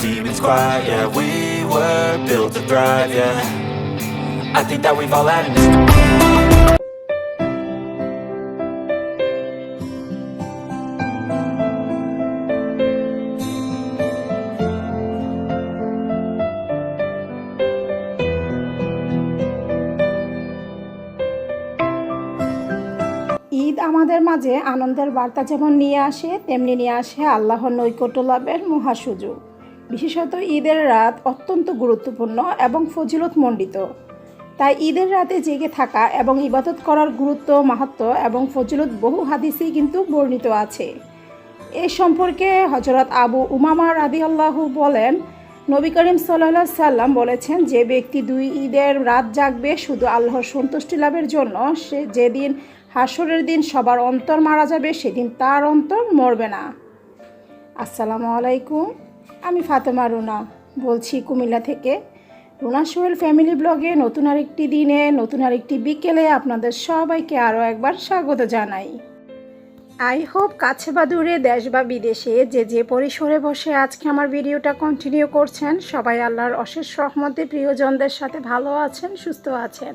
demons quiet, yeah We were built to thrive, yeah I think that we've all had enough Eid আমাদের মাঝে আনন্দের বার্তা যেমন নিয়ে আসে তেমনি নিয়ে আসে আল্লাহর নৈকট্য লাভের মহা সুযোগ বিশেষত ঈদের রাত অত্যন্ত গুরুত্বপূর্ণ এবং ফজিলত মণ্ডিত। তাই ঈদের রাতে জেগে থাকা এবং ইবাদত করার গুরুত্ব, মাহাত্ম এবং ফজিলত বহু হাদিসেই কিন্তু বর্ণিত আছে। এ সম্পর্কে হজরত আবু উমামা রাদি আল্লাহু বলেন, নবী করিম সাল্লাহ সাল্লাম বলেছেন, যে ব্যক্তি দুই ঈদের রাত জাগবে শুধু আল্লাহর সন্তুষ্টি লাভের জন্য, সে যেদিন হাসরের দিন সবার অন্তর মারা যাবে, সেদিন তার অন্তর মরবে না। আসসালামু আলাইকুম। আমি ফাতেমা রুনা বলছি কুমিল্লা থেকে। রুনা সোহেল ফ্যামিলি ব্লগে নতুন আরেকটি দিনে, নতুন আরেকটি বিকেলে আপনাদের সবাইকে আরও একবার স্বাগত জানাই। আই হোপ কাছে বা দূরে, দেশ বা বিদেশে যে যে পরিসরে বসে আজকে আমার ভিডিওটা কন্টিনিউ করছেন, সবাই আল্লাহর অশেষ রহমতে প্রিয়জনদের সাথে ভালো আছেন, সুস্থ আছেন।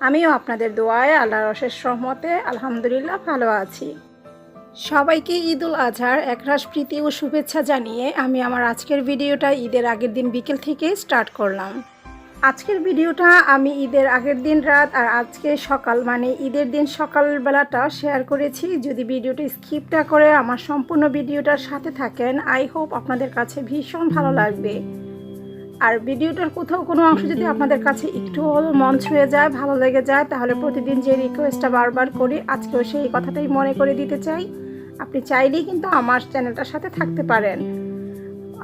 আমিও আপনাদের দোয়ায় আল্লাহর অশেষ রহমতে, আলহামদুলিল্লাহ, ভালো আছি। সবাইকে ঈদ উল আজহার একরাশ প্রীতি ও শুভেচ্ছা জানিয়ে আমি আমার আজকের ভিডিওটা ঈদের আগের দিন বিকেল থেকে স্টার্ট করলাম। আজকের ভিডিওটা আমি ঈদের আগের দিন রাত আর আজকে সকাল মানে ঈদের দিন সকালবেলাটা শেয়ার করেছি। যদি ভিডিওটা স্কিপটা করে আমার সম্পূর্ণ ভিডিওটার সাথে থাকেন, আই হোপ আপনাদের কাছে ভীষণ ভালো লাগবে। আর ভিডিওটার কোথাও কোনো অংশ যদি আপনাদের কাছে একটু মন ছুঁয়ে যায়, ভালো লেগে যায়, তাহলে প্রতিদিন যে রিকোয়েস্টটা বারবার করি, আজকেও সেই কথাটাই মনে করে দিতে চাই। আপনি চাইলেই কিন্তু আমার চ্যানেলটার সাথে থাকতে পারেন।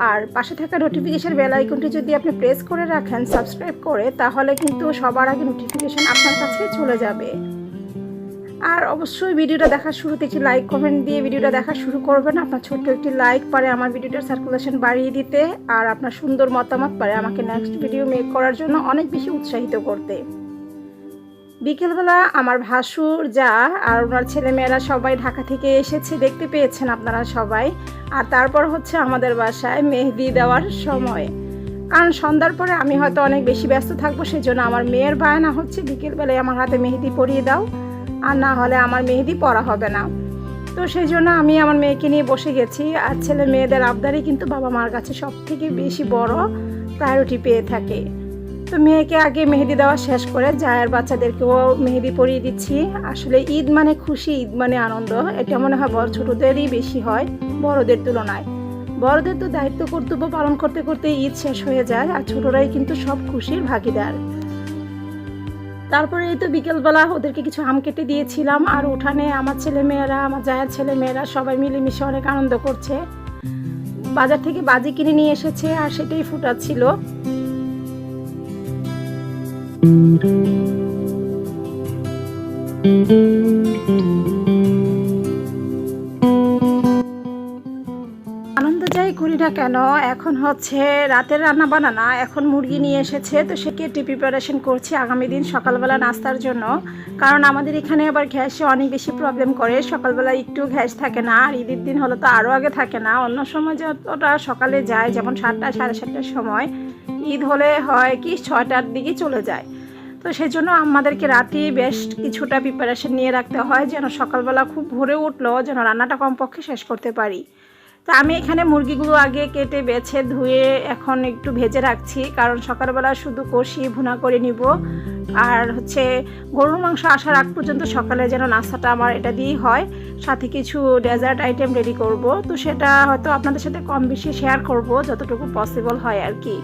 আর পাশে থাকা নোটিফিকেশান বেল আইকনটি যদি আপনি প্রেস করে রাখেন সাবস্ক্রাইব করে, তাহলে কিন্তু সবার আগে নোটিফিকেশন আপনার কাছে চলে যাবে। আর অবশ্যই ভিডিওটা দেখার শুরুতে একটি লাইক কমেন্ট দিয়ে ভিডিওটা দেখা শুরু করবেন। আপনার ছোট্ট একটি লাইক পারে আমার ভিডিওটার সার্কুলেশন বাড়িয়ে দিতে, আর আপনার সুন্দর মতামত পারে আমাকে নেক্সট ভিডিও মেক করার জন্য অনেক বেশি উৎসাহিত করতে। বিকেলবেলা আমার ভাসুর যা আর ওনার ছেলেমেয়েরা সবাই ঢাকা থেকে এসেছে, দেখতে পেয়েছেন আপনারা সবাই। আর তারপর হচ্ছে আমাদের বাসায় মেহেদি দেওয়ার সময়। কারণ সন্ধ্যার পরে আমি হয়তো অনেক বেশি ব্যস্ত থাকব, সেজন্য আমার মেয়ের বায়না হচ্ছে বিকেলবেলায় আমার হাতে মেহেদি পরিয়ে দাও। আর না হলে আমার মেহেদি পরা হবে না। তো সেই জন্য আমি আমার মেয়েকে নিয়ে বসে গেছি। আর ছেলে মেয়েদের আবদারই কিন্তু বাবা মার কাছে সব থেকে বেশি বড় প্রায়োরিটি পেয়ে থাকে। তো মেয়েকে আগে মেহেদি দেওয়া শেষ করে জায়ের বাচ্চাদেরকেও মেহেদি পরিয়ে দিচ্ছি। আসলে ঈদ মানে খুশি, ঈদ মানে আনন্দ। এটা মনে হয় বড় ছোটোদেরই বেশি হয়, বড়দের তুলনায়। বড়দের তো দায়িত্ব, কর্তব্য পালন করতে করতে ঈদ শেষ হয়ে যায় আর ছোটরাই কিন্তু সব খুশির ভাগিদার। তারপরে এই তো বিকেলবেলা ওদেরকে কিছু আম কেটে দিয়েছিলাম আর উঠানে আমার ছেলে মেয়েরা আমার জায়ের ছেলে মেয়েরা সবাই মিলেমিশে অনেক আনন্দ করছে। বাজার থেকে বাজি কিনে নিয়ে এসেছে আর সেটাই ফুটাচ্ছিল। আনন্দ যাই করি না কেন, এখন হচ্ছে রাতের রান্না বানানা, এখন মুরগি নিয়ে এসেছে, তো সে কেটে প্রিপারেশন করছি আগামী দিন সকালবেলা নাস্তার জন্য। কারণ আমাদের এখানে আবার গ্যাসে অনেক বেশি প্রবলেম করে, সকালবেলা একটু গ্যাস থাকে না, আর ঈদের দিন হলে তো আরও আগে থাকে না। অন্য সময় যতটা সকালে যায়, যেমন সাতটা, সাড়ে সাতটার সময় ঈদ হলে হয় কি ছয়টার দিকে চলে যায়। তো সেই জন্য আমাদেরকে রাতে বেশ কিছুটা প্রিপারেশন নিয়ে রাখতে হয় যেন সকালবেলা খুব ভোরে উঠল যেন রান্নাটা কমপক্ষে শেষ করতে পারি। তো আমি এখানে মুরগিগুলো আগে কেটে, বেছে, ধুয়ে এখন একটু ভেজে রাখছি। কারণ সকালবেলা শুধু কষি ভুনা করে নিব। আর হচ্ছে গরুর মাংস আসার আগ পর্যন্ত সকালে যেন নাস্তাটা আমার এটা দিয়েই হয়। সাথে কিছু ডেজার্ট আইটেম রেডি করব। তো সেটা হয়তো আপনাদের সাথে কম বেশি শেয়ার করব, যতটুকু পসিবল হয় আর কি।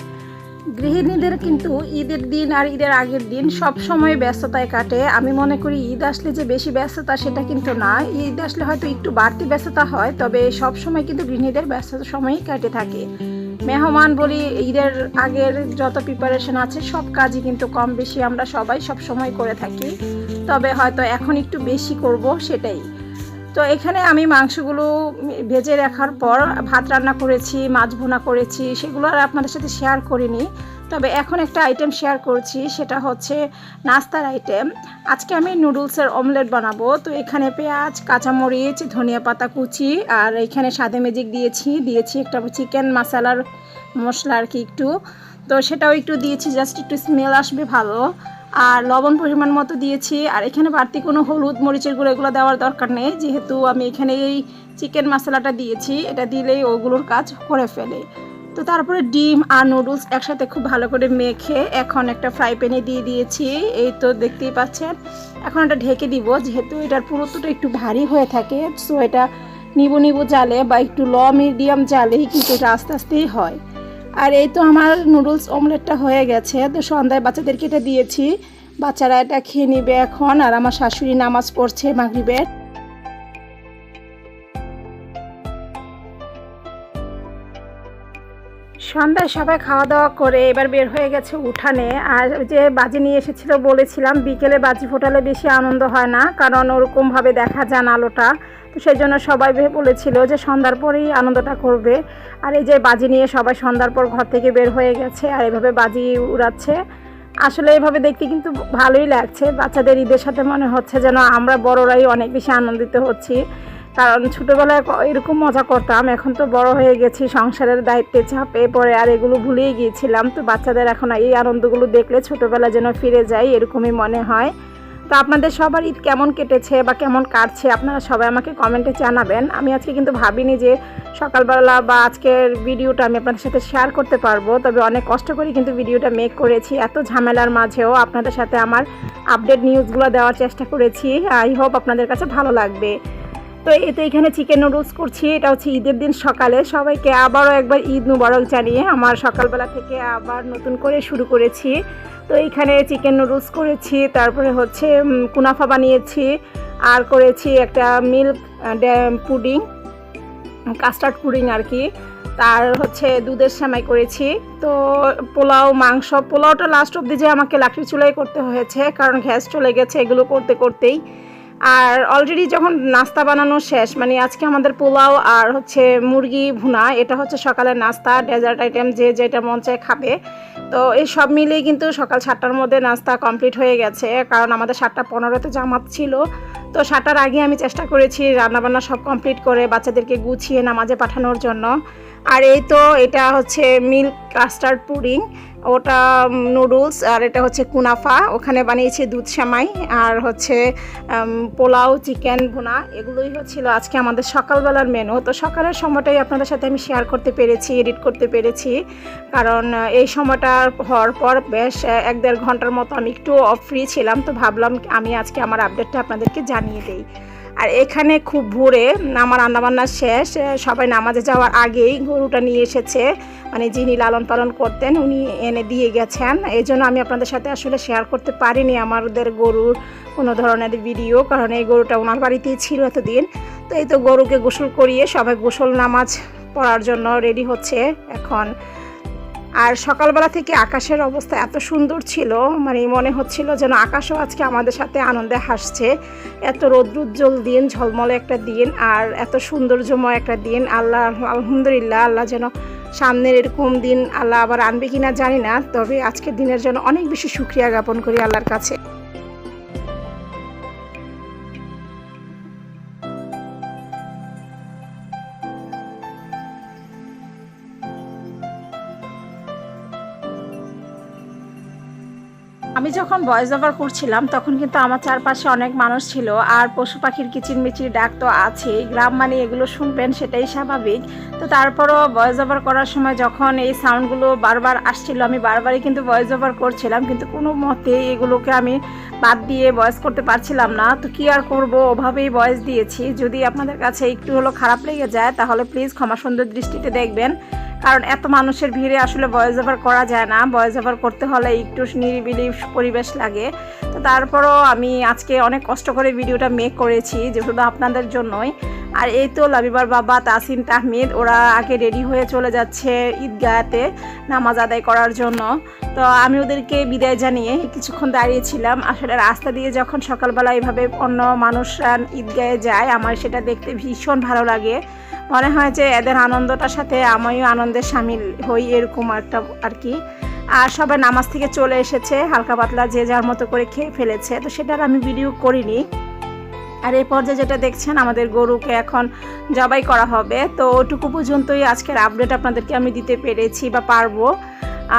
গৃহিণীদের কিন্তু ঈদের দিন আর ঈদের আগের দিন সব সময় ব্যস্ততায় কাটে। আমি মনে করি ঈদ আসলে যে বেশি ব্যস্ততা সেটা কিন্তু না। ঈদ আসলে হয়তো একটু বাড়তি ব্যস্ততা হয়, তবে সব সময় কিন্তু গৃহিণীদের ব্যস্ততা সময়ই কাটে থাকে। মেহমান বলি, ঈদের আগের যত প্রিপারেশন আছে, সব কাজই কিন্তু কম বেশি আমরা সবাই সব সময় করে থাকি। তবে হয়তো এখন একটু বেশি করব সেটাই। তো এখানে আমি মাংসগুলো ভেজে রাখার পর ভাত রান্না করেছি, মাছ ভুনা করেছি, সেগুলো আর আপনাদের সাথে শেয়ার করিনি। তবে এখন একটা আইটেম শেয়ার করছি, সেটা হচ্ছে নাস্তার আইটেম আজকে আমি নুডলসের অমলেট বানাবো। তো এখানে পেঁয়াজ, কাঁচামরিচ, ধনিয়া পাতা কুচি আর এখানে সাদে ম্যাজিক দিয়েছি। দিয়েছি একটা চিকেন মশলার মশলা আর কি একটু। তো সেটাও একটু দিয়েছি জাস্ট একটু স্মেল আসবে ভালো। আর লবণ পরিমাণ মতো দিয়েছি। আর এখানে বাড়তি কোনো হলুদ মরিচের গুঁড়ো এগুলো দেওয়ার দরকার নেই। যেহেতু আমি এখানে এই চিকেন মশলাটা দিয়েছি, এটা দিলেই ওগুলোর কাজ করে ফেলে। তো তারপরে ডিম আর নুডলস একসাথে খুব ভালো করে মেখে এখন একটা ফ্রাই প্যানে দিয়ে দিয়েছি। এই তো দেখতেই পাচ্ছেন। এখন এটা ঢেকে দিব, যেহেতু এটার পুরোটোটা একটু ভারী হয়ে থাকে সো এটা নিবু নিবু জালে বা একটু ল মিডিয়াম জালেই কিন্তু এটা আস্তে আস্তেই হয়। আর এই তো আমার নুডলস অমলেটটা হয়ে গেছে। তো সন্ধ্যায় বাচ্চাদেরকে এটা দিয়েছি। বাচ্চারা এটা খেয়ে নিবে এখন, আর আমার শাশুড়ি নামাজ পড়ছে মাগরিবের। সন্ধ্যায় সবাই খাওয়া দাওয়া করে এবার বের হয়ে গেছে উঠানে। আর যে বাজি নিয়ে এসেছিল বলেছিলাম, বিকেলে বাজি ফোটালে বেশি আনন্দ হয় না, কারণ ওরকমভাবে দেখা যান আলোটা। তো সেই জন্য সবাই বলেছিল যে সন্ধ্যার পরেই আনন্দটা করবে। আর এই যে বাজি নিয়ে সবাই সন্ধ্যার পর ঘর থেকে বের হয়ে গেছে আর এভাবে বাজি উড়াচ্ছে। আসলে এভাবে দেখতে কিন্তু ভালোই লাগছে। বাচ্চাদের ঈদের সাথে মনে হচ্ছে যেন আমরা বড়রাই অনেক বেশি আনন্দিত হচ্ছি। কারণ ছোটোবেলায় এরকম মজা করতাম। এখন তো বড় হয়ে গেছি, সংসারের দায়িত্বে চাপে পরে আর এগুলো ভুলেই গিয়েছিলাম। তো বাচ্চাদের এখন এই আনন্দগুলো দেখলে ছোটোবেলা যেন ফিরে যাই এরকমই মনে হয়। তো আপনাদের সবার ঈদ কেমন কেটেছে বা কেমন কাটছে আপনারা সবাই আমাকে কমেন্টে জানাবেন। আমি আজকে কিন্তু ভাবিনি যে সকালবেলা বা আজকের ভিডিওটা আমি আপনাদের সাথে শেয়ার করতে পারব, তবে অনেক কষ্ট করে কিন্তু ভিডিওটা মেক করেছি। এত ঝামেলার মাঝেও আপনাদের সাথে আমার আপডেট নিউজগুলো দেওয়ার চেষ্টা করেছি। আই হোপ আপনাদের কাছে ভালো লাগবে। তো এই তো এখানে চিকেন নুডলস করছি, এটা হচ্ছে ঈদের দিন সকালে। সবাইকে আবারও একবার ঈদ মুবারক জানিয়ে আমার সকালবেলা থেকে আবার নতুন করে শুরু করেছি। তো এইখানে চিকেন নুডলস করেছি, তারপরে হচ্ছে কুনাফা বানিয়েছি, আর করেছি একটা মিল্ক পুডিং কাস্টার্ড পুডিং আর কি। তার হচ্ছে দুধের সেমাই করেছি। তো পোলাও, মাংস, পোলাওটা লাস্ট অব্দি যে আমাকে লাকড়ি চুলাই করতে হয়েছে, কারণ গ্যাস চলে গেছে এগুলো করতে করতেই। আর অলরেডি যখন নাস্তা বানানো শেষ মানে আজকে আমাদের পোলাও আর হচ্ছে মুরগি ভুনা, এটা হচ্ছে সকালের নাস্তা ডেজার্ট আইটেম যে যেটা মন চায় খাবে। তো এই সব মিলিয়ে কিন্তু সকাল সাতটার মধ্যে নাস্তা কমপ্লিট হয়ে গেছে, কারণ আমাদের সাতটা পনেরোতে জামাত ছিল। তো সাতটার আগে আমি চেষ্টা করেছি রান্নাবান্না সব কমপ্লিট করে বাচ্চাদেরকে গুছিয়ে নামাজে পাঠানোর জন্য। আর এই তো এটা হচ্ছে মিল্ক কাস্টার্ড পুডিং, ওটা নুডলস, আর এটা হচ্ছে কুনাফা। ওখানে বানিয়েছি দুধ সেমাই, আর হচ্ছে পোলাও, চিকেন ভুনা, এগুলোই হচ্ছিল আজকে আমাদের সকালবেলার মেনু। তো সকালের সময়টাই আপনাদের সাথে আমি শেয়ার করতে পেরেছি এডিট করতে পেরেছি। কারণ এই সময়টা হওয়ার পর বেশ এক দেড় ঘণ্টার মতো আমি একটু ফ্রি ছিলাম, তো ভাবলাম আমি আজকে আমার আপডেটটা আপনাদেরকে জানিয়ে দিই। আর এখানে খুব ভোরে আমার রান্নাবান্না শেষ সবাই নামাজে যাওয়ার আগেই গরুটা নিয়ে এসেছে। মানে যিনি লালন পালন করতেন, উনি এনে দিয়ে গেছেন। এই জন্য আমি আপনাদের সাথে আসলে শেয়ার করতে পারিনি আমাদের গরুর কোনো ধরনের ভিডিও কারণ এই গরুটা ওনার বাড়িতেই ছিল এতদিন। তো এই তো গরুকে গোসল করিয়ে সবাই গোসল নামাজ পড়ার জন্য রেডি হচ্ছে এখন। আর সকালবেলা থেকে আকাশের অবস্থা এত সুন্দর ছিল মানে মনে হচ্ছিল যেন আকাশও আজকে আমাদের সাথে আনন্দে হাসছে। এত রৌদ্রোজ্জ্বল দিন, ঝলমলে একটা দিন, আর এত সৌন্দর্যময় একটা দিন। আল্লাহ, আলহামদুলিল্লাহ, আল্লাহ যেন সামনের এরকম দিন আল্লাহ আবার আনবে কিনা জানি না, তবে আজকের দিনের জন্য অনেক বেশি সুক্রিয়া জ্ঞাপন করি আল্লাহর কাছে। আমি যখন ভয়েস ওভার করছিলাম, তখন কিন্তু আমার চারপাশে অনেক মানুষ ছিল আর পশু পাখির কিচিরমিচির ডাক তো আছেই। গ্রাম মানে এগুলো শুনবেন, সেটাই স্বাভাবিক। তো তারপরও ভয়েস ওভার করার সময় যখন এই সাউন্ডগুলো বারবার আসছিল, আমি বারবারই কিন্তু ভয়েস ওভার করছিলাম, কিন্তু কোনো মতে এগুলোকে আমি বাদ দিয়ে ভয়েস করতে পারছিলাম না। তো কি আর করব? ওভাবেই ভয়েস দিয়েছি। যদি আপনাদের কাছে একটু হলো খারাপ লেগে যায়, তাহলে প্লিজ ক্ষমা সুন্দর দৃষ্টিতে দেখবেন। কারণ এত মানুষের ভিড়ে আসলে ভয়েস ওভার করা যায় না। ভয়েস ওভার করতে হলে একটু নিরিবিলি পরিবেশ লাগে। তো তারপরও আমি আজকে অনেক কষ্ট করে ভিডিওটা মেক করেছি, যে শুধু আপনাদের জন্যই। আর এই তো লাবিবার বাবা তাসিন তাহমিদ, ওরা আগে রেডি হয়ে চলে যাচ্ছে ঈদগাহতে নামাজ আদায় করার জন্য। তো আমি ওদেরকে বিদায় জানিয়ে কিছুক্ষণ দাঁড়িয়েছিলাম আসলে রাস্তা দিয়ে যখন সকালবেলা এভাবে অন্য মানুষরা ঈদগাহে যায়, আমার সেটা দেখতে ভীষণ ভালো লাগে। মনে হয় যে এদের আনন্দটার সাথে আমিও আনন্দে সামিল হই এরকম একটা আর কি। আর সবাই নামাজ থেকে চলে এসেছে, হালকা পাতলা যে যার মতো করে খেয়ে ফেলেছে, তো সেটার আমি ভিডিও করিনি। আর এই পর্যায়ে যেটা দেখছেন, আমাদের গরুকে এখন জবাই করা হবে। তো ওটুকু পর্যন্তই আজকের আপডেট আপনাদেরকে আমি দিতে পেরেছি বা পারব।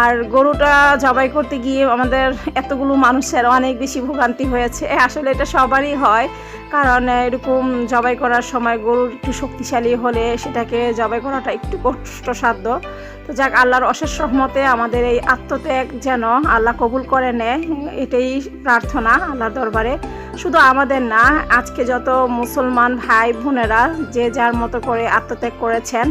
আর গরুটা জবাই করতে গিয়ে আমাদের এতগুলো মানুষের অনেক বেশি ভোগান্তি হয়েছে। আসলে এটা সবারই হয়। কারণ এরকম জবাই করার সময় গরুর একটু শক্তিশালী হলে সেটাকে জবাই করাটা একটু কষ্টসাধ্য। তো যাক, আল্লাহর অশেষ রহমতে আমাদের এই আত্মত্যাগ যেন আল্লাহ কবুল করে নেয়, এটাই প্রার্থনা আল্লাহর দরবারে। শুধু আমাদের না, আজকে যত মুসলমান ভাই বোনেরা যে যার মতো করে আত্মত্যাগ করেছেন,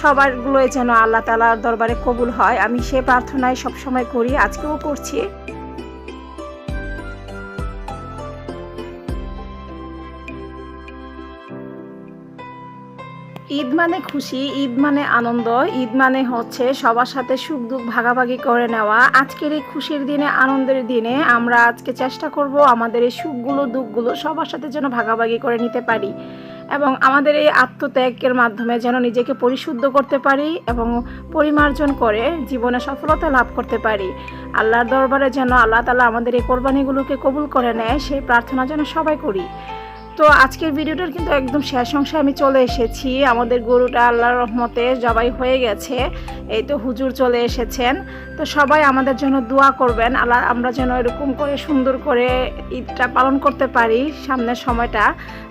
সবারগুলোই যেন আল্লাহ তালার দরবারে কবুল হয়। আমি সে প্রার্থনাই সবসময় করি, আজকেও করছি। ঈদ মানে খুশি, ঈদ মানে আনন্দ, ঈদ মানে হচ্ছে সবার সাথে সুখ দুঃখ ভাগাভাগি করে নেওয়া। আজকের এই খুশির দিনে, আনন্দের দিনে আমরা আজকে চেষ্টা করব আমাদের এই সুখগুলো, দুঃখগুলো সবার সাথে যেন ভাগাভাগি করে নিতে পারি এবং আমাদের এই আত্মত্যাগের মাধ্যমে যেন নিজেকে পরিশুদ্ধ করতে পারি এবং পরিমার্জন করে জীবনে সফলতা লাভ করতে পারি। আল্লাহর দরবারে যেন আল্লাহ তালা আমাদের এই কোরবানিগুলোকে কবুল করে নেয়, সেই প্রার্থনা যেন সবাই করি। তো আজকের ভিডিওটার কিন্তু একদম শেষ অংশে আমি চলে এসেছি। আমাদের গরুটা আল্লাহর রহমতে জবাই হয়ে গেছে। এই তো হুজুর চলে এসেছেন। তো সবাই আমাদের জন্য দোয়া করবেন। আল্লাহ আমরা যেন এরকম করে সুন্দর করে ঈদটা পালন করতে পারি সামনের সময়টা।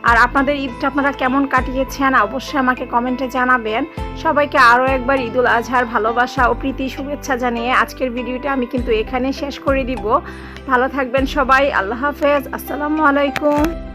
আর আপনাদের ঈদটা আপনারা কেমন কাটিয়েছেন অবশ্যই আমাকে কমেন্টে জানাবেন। সবাইকে আরও একবার ঈদুল আজহার ভালোবাসা ও প্রীতি শুভেচ্ছা জানিয়ে আজকের ভিডিওটা আমি কিন্তু এখানে শেষ করে দিব। ভালো থাকবেন সবাই। আল্লাহ হাফেজ। আসসালামু আলাইকুম।